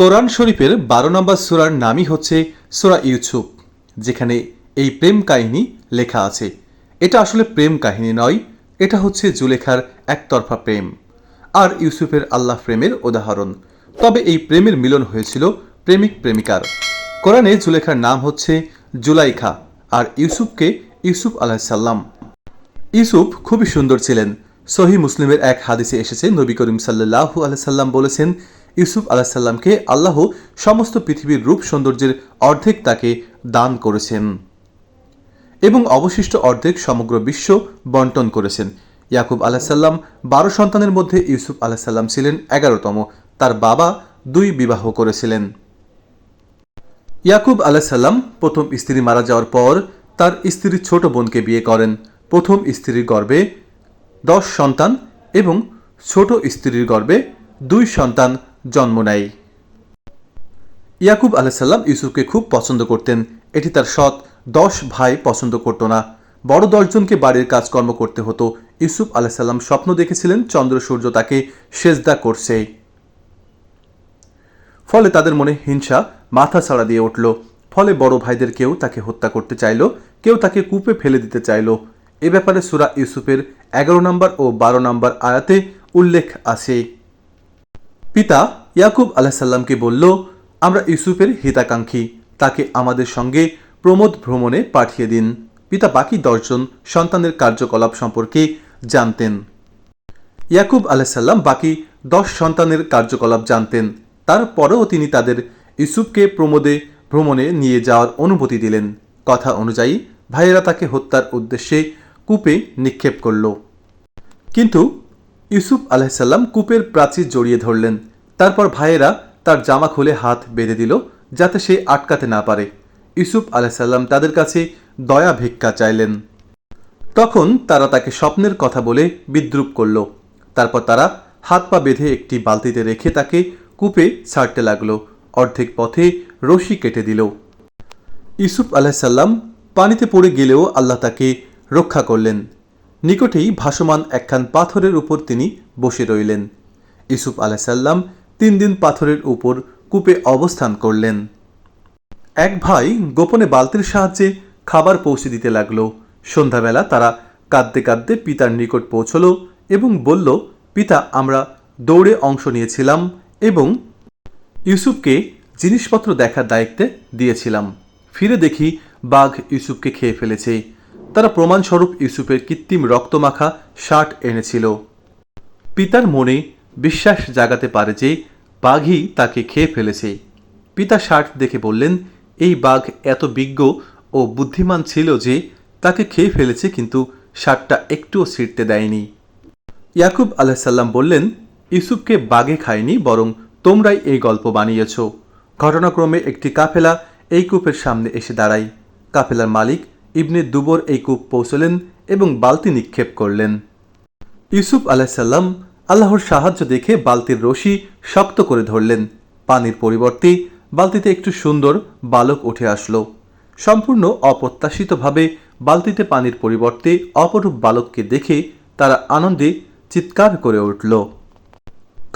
কোরআন শরীফের বারো নম্বর সুরার নামই হচ্ছে সুরা ইউসুফ, যেখানে এই প্রেম কাহিনী লেখা আছে। এটা আসলে প্রেম কাহিনী নয়, এটা হচ্ছে জুলেখার একতরফা প্রেম, আর ইউসুফের আল্লাহ প্রেমের উদাহরণ। তবে এই প্রেমের মিলন হয়েছিল প্রেমিক প্রেমিকার। কোরআনে জুলেখার নাম হচ্ছে জুলাইখা, আর ইউসুফকে ইউসুফ আলাহিসাল্লাম ইউসুফ খুবই সুন্দর ছিলেন। সহি মুসলিমের এক হাদিসে এসেছে, নবী করিম সাল্লাহু আলাইসাল্লাম বলেছেন ইউসুফ আলাহিসাল্লামকে আল্লাহ সমস্ত পৃথিবীর রূপ সৌন্দর্যের অর্ধেক তাকে দান করেছেন এবং অবশিষ্ট অর্ধেক সমগ্র বিশ্ব বন্টন করেছেন। ইয়াকুব আলাহিসাল্লাম বারো সন্তানের মধ্যে ইউসুফ আলাহিসাল্লাম ছিলেন এগারোতম। তার বাবা দুই বিবাহ করেছিলেন। ইয়াকুব আলাহিসাল্লাম প্রথম স্ত্রী মারা যাওয়ার পর তার স্ত্রীর ছোট বোনকে বিয়ে করেন। প্রথম স্ত্রীর গর্ভে দশ সন্তান এবং ছোট স্ত্রীর গর্ভে দুই সন্তান জন্ম নেয়। ইয়াকুব আলাহিসাল্লাম ইউসুফকে খুব পছন্দ করতেন। এটি তার সৎ দশ ভাই পছন্দ করত না। বড় দশজনকে বাড়ির কাজকর্ম করতে হতো। ইউসুফ আলাহিসাল্লাম স্বপ্ন দেখেছিলেন চন্দ্র সূর্য তাকে সেজদা করছে। ফলে তাদের মনে হিংসা মাথা ছাড়া দিয়ে উঠল। ফলে বড় ভাইদের কেউ তাকে হত্যা করতে চাইল, কেউ তাকে কূপে ফেলে দিতে চাইল। এ ব্যাপারে সুরা ইউসুফের এগারো নম্বর ও বারো নম্বর আয়াতে উল্লেখ আছে। পিতা ইয়াকুব আলাহিসাল্লামকে বলল, আমরা ইউসুফের হিতাকাঙ্ক্ষী। তাকে আমাদের সঙ্গে প্রমোদ ভ্রমণে পাঠিয়ে দিন। পিতা বাকি দশজন সন্তানের কার্যকলাপ সম্পর্কে জানতেন। ইয়াকুব আলাহিসাল্লাম বাকি দশ সন্তানের কার্যকলাপ জানতেন। তারপরেও তিনি তাদের ইউসুফকে প্রমোদে ভ্রমণে নিয়ে যাওয়ার অনুমতি দিলেন। কথা অনুযায়ী, ভাইয়েরা তাকে হত্যার উদ্দেশ্যে কূপে নিক্ষেপ করল। কিন্তু ইউসুফ আলাহিসাল্লাম কূপের প্রাচীর জড়িয়ে ধরলেন। তারপর ভাইয়েরা তার জামা খুলে হাত বেঁধে দিল যাতে সে আটকাতে না পারে। ইউসুফ আলাহিসাল্লাম তাদের কাছে দয়া ভিক্ষা চাইলেন। তখন তারা তাকে স্বপ্নের কথা বলে বিদ্রুপ করল। তারপর তারা হাত পা বেঁধে একটি বালতিতে রেখে তাকে কূপে ছাড়তে লাগল। অর্ধেক পথে রশি কেটে দিল। ইউসুফ আলাহিসাল্লাম পানিতে পড়ে গেলেও আল্লাহ তাকে রক্ষা করলেন। নিকটেই ভাসমান একখান পাথরের উপর তিনি বসে রইলেন। ইউসুফ আলাহিসাল্লাম তিন দিন পাথরের উপর কূপে অবস্থান করলেন। এক ভাই গোপনে বালতির সাহায্যে খাবার পৌঁছে দিতে লাগল। সন্ধ্যাবেলা তারা কাঁদতে কাঁদতে পিতার নিকট পৌঁছল এবং বলল, পিতা, আমরা দৌড়ে অংশ নিয়েছিলাম এবং ইউসুফকে জিনিসপত্র দেখার দায়িত্বে দিয়েছিলাম। ফিরে দেখি বাঘ ইউসুফকে খেয়ে ফেলেছে। তারা প্রমাণস্বরূপ ইউসুফের কৃত্রিম রক্তমাখা শার্ট এনেছিল। পিতার মনে বিশ্বাস জাগাতে পারে যে বাঘই তাকে খেয়ে ফেলেছে। পিতা শার্ট দেখে বললেন, এই বাঘ এত বিজ্ঞ ও বুদ্ধিমান ছিল যে তাকে খেয়ে ফেলেছে, কিন্তু শার্টটা একটুও ছিঁড়তে দেয়নি। ইয়াকুব আলাহিসাল্লাম বললেন, ইউসুফকে বাঘে খায়নি, বরং তোমরাই এই গল্প বানিয়েছ। ঘটনাক্রমে একটি কাফেলা এই কূপের সামনে এসে দাঁড়ায়। কাফেলার মালিক ইবনে দুবর এই কূপ পৌঁছলেন এবং বালতি নিক্ষেপ করলেন। ইউসুফ আলাহিসাল্লাম আল্লাহর সাহায্য দেখে বালতির রশি শক্ত করে ধরলেন। পানির পরিবর্তে বালতিতে একটু সুন্দর বালক উঠে আসলো। সম্পূর্ণ অপ্রত্যাশিতভাবে বালতিতে পানির পরিবর্তে অপরূপ বালককে দেখে তারা আনন্দে চিৎকার করে উঠল।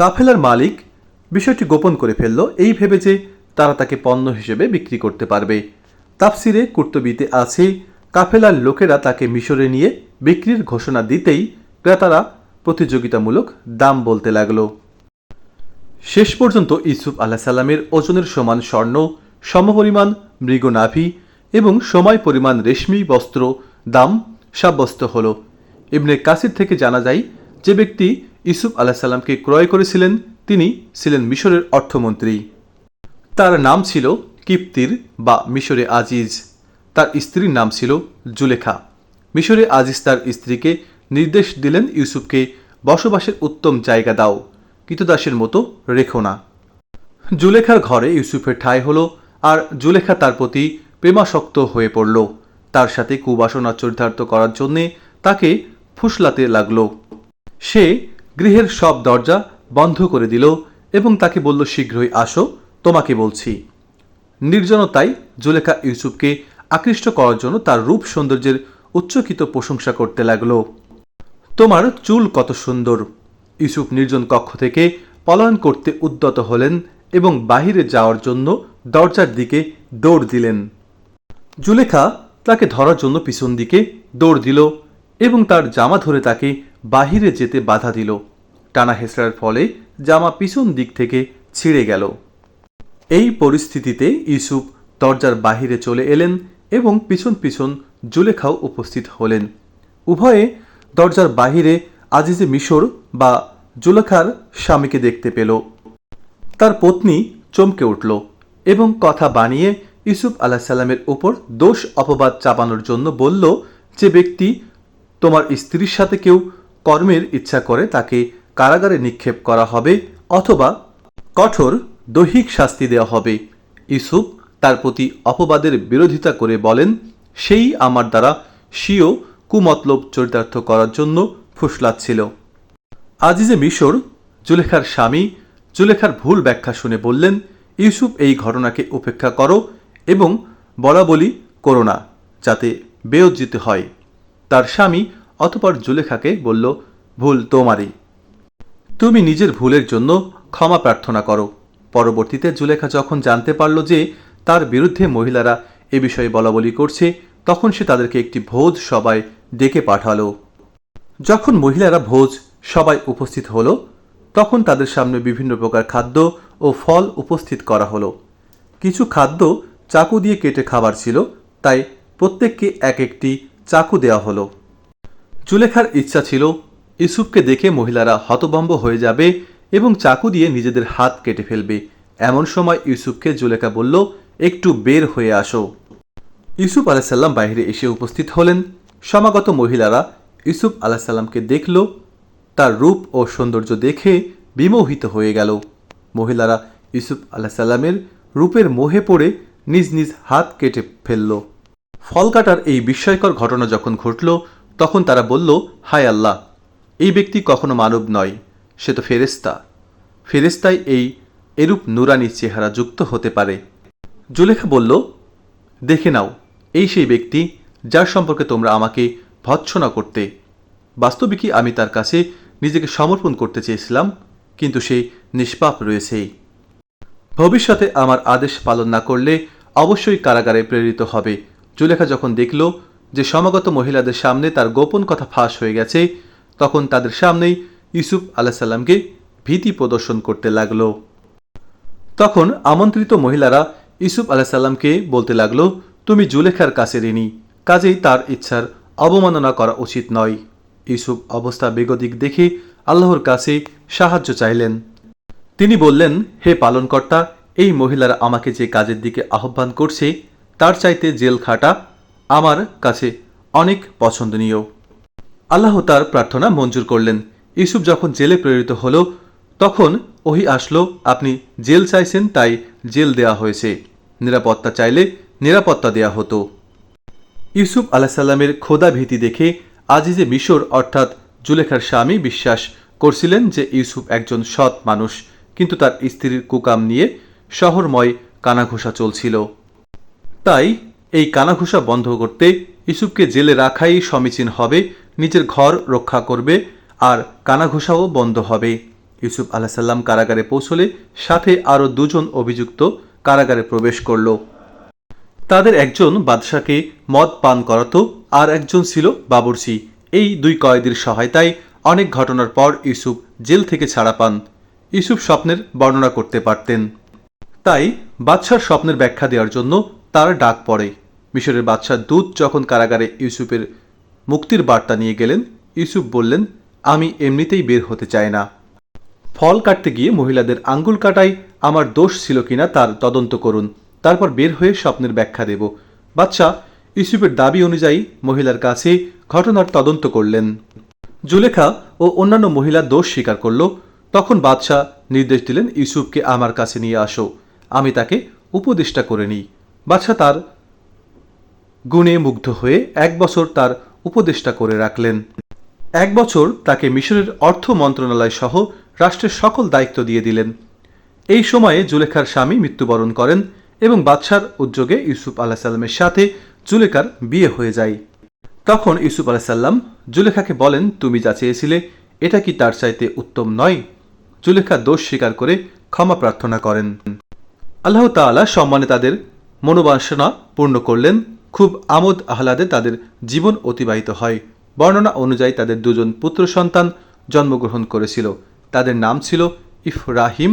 কাফেলার মালিক বিষয়টি গোপন করে ফেলল, এই ভেবে যে তারা তাকে পণ্য হিসেবে বিক্রি করতে পারবে। তাফসিরে কুর্তবিতে আছে কাফেলার লোকেরা তাকে মিশরে নিয়ে বিক্রির ঘোষণা দিতেই ক্রেতারা প্রতিযোগিতামূলক দাম বলতে লাগল। শেষ পর্যন্ত ইসুফ আল্লাহ সাল্লামের ওজনের সমান স্বর্ণ, সমপরিমাণ মৃগনাভি এবং সময় পরিমাণ রেশমি বস্ত্র দাম সাব্যস্ত হল। ইবনে কাসির থেকে জানা যায়, যে ব্যক্তি ইসুফ আল্লাহ সাল্লামকে ক্রয় করেছিলেন, তিনি ছিলেন মিশরের অর্থমন্ত্রী। তার নাম ছিল কিপ্তির বা মিশরে আজিজ। তার স্ত্রীর নাম ছিল জুলেখা। মিশরে আজিজ তার স্ত্রীকে নির্দেশ দিলেন ইউসুফকে, বসবাসের উত্তম জায়গা দাও, কৃতদাসের মতো রেখো না। জুলেখার ঘরে ইউসুফের ঠাঁই হলো, আর জুলেখা তার প্রতি প্রেমাসক্ত হয়ে পড়ল। তার সাথে কুবাসনা চরিতার্থ করার জন্যে তাকে ফুসলাতে লাগল। সে গৃহের সব দরজা বন্ধ করে দিল এবং তাকে বলল, শীঘ্রই আসো, তোমাকে বলছি। নির্জনতায় জুলেখা ইউসুফকে আকৃষ্ট করার জন্য তার রূপ সৌন্দর্যের উচ্চকিত প্রশংসা করতে লাগল। তোমার চুল কত সুন্দর। ইউসুফ নির্জন কক্ষ থেকে পলায়ন করতে উদ্যত হলেন এবং বাহিরে যাওয়ার জন্য দরজার দিকে দৌড় দিলেন। জুলেখা তাকে ধরার জন্য পিছন দিকে দৌড় দিল এবং তার জামা ধরে তাকে বাহিরে যেতে বাধা দিল। টানা হেসড়ার ফলে জামা পিছন দিক থেকে ছিঁড়ে গেল। এই পরিস্থিতিতে ইউসুফ দরজার বাহিরে চলে এলেন এবং পিছন পিছন জুলেখাও উপস্থিত হলেন। উভয়ে দরজার বাহিরে আজিজে মিশর বা জুলেখার স্বামীকে দেখতে পেল। তার পত্নী চমকে উঠল এবং কথা বানিয়ে ইউসুফ আলাহ সাল্লামের ওপর দোষ অপবাদ চাপানোর জন্য বলল যে ব্যক্তি তোমার স্ত্রীর সাথে কেউ কর্মের ইচ্ছা করে তাকে কারাগারে নিক্ষেপ করা হবে অথবা কঠোর দৈহিক শাস্তি দেওয়া হবে। ইউসুফ তার প্রতি অপবাদের বিরোধিতা করে বলেন, সেই আমার দ্বারা স্বীয় কুমতলব চরিতার্থ করার জন্য ফুসলাচ্ছিল আজিজে মিশর জুলেখার স্বামী জুলেখার ভুল ব্যাখ্যা শুনে বললেন, ইউসুফ, এই ঘটনাকে উপেক্ষা করো এবং বলা বলি করো না, যাতে বেয়জ্জিত হয়। তার স্বামী অতপর জুলেখাকে বলল, ভুল তোমারই। তুমি নিজের ভুলের জন্য ক্ষমা প্রার্থনা করো। পরবর্তীতে জুলেখা যখন জানতে পারল যে তার বিরুদ্ধে মহিলারা এ বিষয়ে বলাবলি করছে, তখন সে তাদেরকে একটি ভোজ সবাই ডেকে পাঠালো। যখন মহিলারা ভোজ সবাই উপস্থিত হলো, তখন তাদের সামনে বিভিন্ন প্রকার খাদ্য ও ফল উপস্থিত করা হলো। কিছু খাদ্য চাকু দিয়ে কেটে খাবার ছিল, তাই প্রত্যেককে এক একটি চাকু দেওয়া হলো। জুলেখার ইচ্ছা ছিল, ইউসুফকে দেখে মহিলারা হতভম্ব হয়ে যাবে এবং চাকু দিয়ে নিজেদের হাত কেটে ফেলবে। এমন সময় ইউসুফকে জুলেখা বলল একটু বের হয়ে আসো। ইউসুফ আলাহিসাল্লাম বাইরে এসে উপস্থিত হলেন। সমাগত মহিলারা ইউসুফ আলাহিসাল্লামকে দেখল। তার রূপ ও সৌন্দর্য দেখে বিমোহিত হয়ে গেল। মহিলারা ইউসুফ আলাহিসাল্লামের রূপের মোহে পড়ে নিজ নিজ হাত কেটে ফেলল। ফল কাটার এই বিস্ময়কর ঘটনা যখন ঘটল, তখন তারা বলল, হায় আল্লাহ, এই ব্যক্তি কখনো মানব নয়, সে তো ফেরেস্তা ফেরেস্তাই এই এরূপ নুরানি চেহারা যুক্ত হতে পারে। জুলেখা বলল, দেখে নাও, এই সেই ব্যক্তি যার সম্পর্কে তোমরা আমাকে ভৎসনা করতে। বাস্তবিকই আমি তার কাছে নিজেকে সমর্পণ করতে চেয়েছিলাম, কিন্তু সে নিষ্পাপ রয়েছেই ভবিষ্যতে আমার আদেশ পালন না করলে অবশ্যই কারাগারে প্রেরিত হবে। জুলেখা যখন দেখল যে সমাগত মহিলাদের সামনে তার গোপন কথা ফাঁস হয়ে গেছে, তখন তাদের সামনেই ইউসুফ আলাহ সাল্লামকে ভীতি প্রদর্শন করতে লাগল। তখন আমন্ত্রিত মহিলারা ইউসুফ আলাহিসাল্লামকে বলতে লাগল, তুমি জুলেখার কাছে ঋণী, কাজেই তার ইচ্ছার অবমাননা করা উচিত নয়। ইউসুফ অবস্থা বেগদিক দেখে আল্লাহর কাছে সাহায্য চাইলেন। তিনি বললেন, হে পালনকর্তা, এই মহিলারা আমাকে যে কাজের দিকে আহ্বান করছে, তার চাইতে জেল খাটা আমার কাছে অনেক পছন্দনীয়। আল্লাহ তার প্রার্থনা মঞ্জুর করলেন। ইউসুফ যখন জেলে প্রেরিত হল, তখন ওহি আসলো, আপনি জেল চাইছেন, তাই জেল দেয়া হয়েছে। নিরাপত্তা চাইলে নিরাপত্তা দেয়া হতো। ইউসুফ আলাহিসাল্লামের খোদা ভীতি দেখে আজিজে মিশর অর্থাৎ জুলেখার স্বামী বিশ্বাস করছিলেন যে ইউসুফ একজন সৎ মানুষ, কিন্তু তার স্ত্রীর কুকাম নিয়ে শহরময় কানাঘোষা চলছিল। তাই এই কানাঘোষা বন্ধ করতে ইউসুফকে জেলে রাখাই সমীচীন হবে, নিজের ঘর রক্ষা করবে আর কানাঘোষাও বন্ধ হবে। ইউসুফ আলাহিসাল্লাম কারাগারে পৌঁছলে সাথে আরও দুজন অভিযুক্ত কারাগারে প্রবেশ করল। তাদের একজন বাদশাকে মদ পান করাতো আর একজন ছিল বাবুরসি এই দুই কয়েদির সহায়তায় অনেক ঘটনার পর ইউসুফ জেল থেকে ছাড়া পান। ইউসুফ স্বপ্নের বর্ণনা করতে পারতেন। তাই বাদশার স্বপ্নের ব্যাখ্যা দেওয়ার জন্য তার ডাক পড়ে। মিশরের বাদশার দূত যখন কারাগারে ইউসুফের মুক্তির বার্তা নিয়ে গেলেন, ইউসুফ বললেন, আমি এমনিতেই বের হতে চাই না। ফল কাটতে গিয়ে মহিলাদের আঙ্গুল কাটাই আমার দোষ ছিল কিনা তার তদন্ত করুন, তারপর বের হয়ে স্বপ্নের ব্যাখ্যা দেব। বাচ্চা ইউসুফের দাবি অনুযায়ী মহিলার কাছে ঘটনার তদন্ত করলেন। জুলেখা ও অন্যান্য মহিলা দোষ স্বীকার করল। তখন বাদশাহ নির্দেশ দিলেন ইউসুফকে আমার কাছে নিয়ে আসো, আমি তাকে উপদেষ্টা করে নিই। বাদশাহ তার গুণে মুগ্ধ হয়ে এক বছর তার উপদেষ্টা করে রাখলেন। এক বছর তাকে মিশরের অর্থ মন্ত্রণালয় সহ রাষ্ট্রের সকল দায়িত্ব দিয়ে দিলেন। এই সময়ে জুলেখার স্বামী মৃত্যুবরণ করেন এবং বাদশার উদ্যোগে ইউসুফ আলাহ সাল্লামের সাথে জুলেখার বিয়ে হয়ে যায়। তখন ইউসুফ আলাহ সাল্লাম জুলেখাকে বলেন, তুমি যা চেয়েছিলে, এটা কি তার চাইতে উত্তম নয়? জুলেখা দোষ স্বীকার করে ক্ষমা প্রার্থনা করেন। আল্লাহ তাআলা সম্মানে তাদের মনোবাসনা পূর্ণ করলেন। খুব আমোদ আহ্লাদে তাদের জীবন অতিবাহিত হয়। বর্ণনা অনুযায়ী তাদের দুজন পুত্র সন্তান জন্মগ্রহণ করেছিল। তাদের নাম ছিল ইফরাহিম